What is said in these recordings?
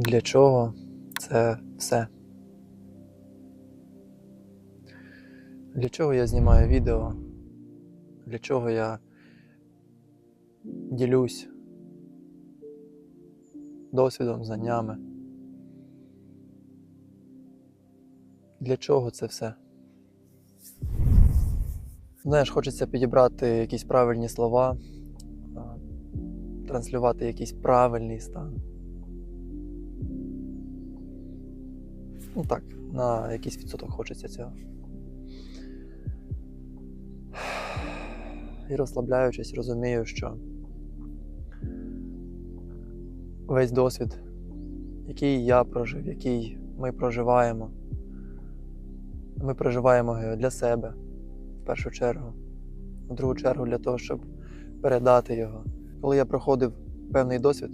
Для чого це все? Для чого я знімаю відео? Для чого я ділюсь досвідом, знаннями? Для чого це все? Знаєш, хочеться підібрати якісь правильні слова, транслювати якийсь правильний стан. Ну так, на якийсь відсоток хочеться цього. І розслабляючись, розумію, що весь досвід, який я прожив, який ми проживаємо, ми проживаємо його для себе в першу чергу, в другу чергу для того, щоб передати його. Коли я проходив певний досвід,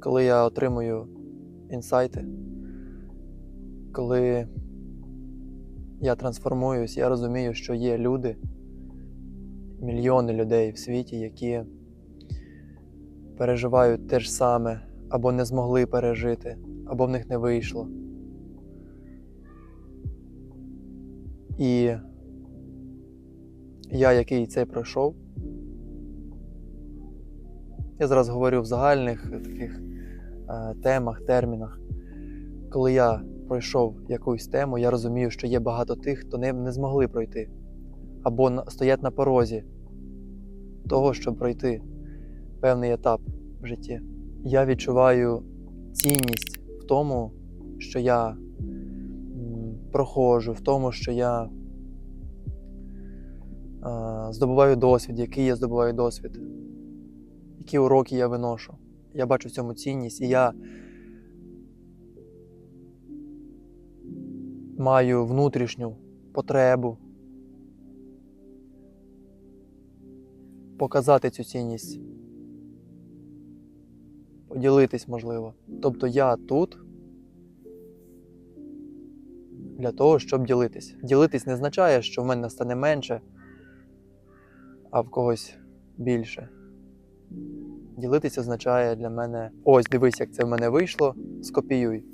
коли я отримую інсайти, коли я трансформуюсь, я розумію, що є люди, мільйони людей в світі, які переживають те ж саме, або не змогли пережити, або в них не вийшло. І я, який це пройшов, я зараз говорю в загальних таких е, темах, термінах. Коли я пройшов якусь тему, я розумію, що є багато тих, хто не, не змогли пройти, або стоять на порозі того, щоб пройти певний етап в житті. Я відчуваю цінність в тому, що я проходжу, в тому, що я здобуваю досвід, який я здобуваю досвід, які уроки я виношу. Я бачу в цьому цінність, і я маю внутрішню потребу показати цю цінність, поділитись можливо. Тобто я тут для того, щоб ділитись. Ділитись не означає, що в мене стане менше, а в когось більше. Ділитись означає для мене: ось дивись, як це в мене вийшло, скопіюй.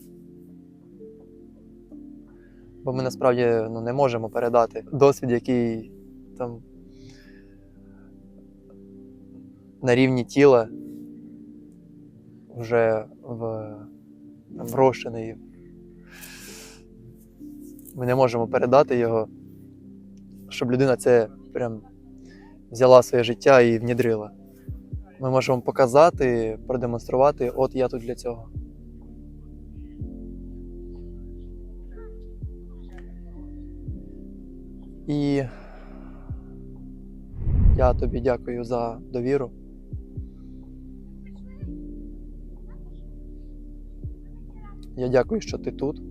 Бо ми насправді ну, не можемо передати досвід, який там на рівні тіла вже в, врощений. Ми не можемо передати його, щоб людина це прям взяла своє життя і внідрила. Ми можемо показати, продемонструвати, от я тут для цього. І я тобі дякую за довіру. Я дякую, що ти тут.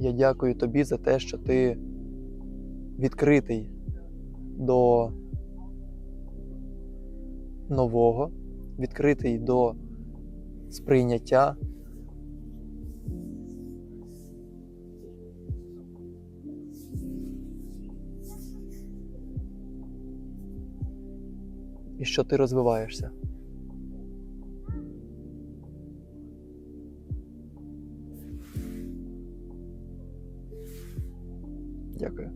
Я дякую тобі за те, що ти відкритий до нового, відкритий до сприйняття. і що ти розвиваєшся. Дякую.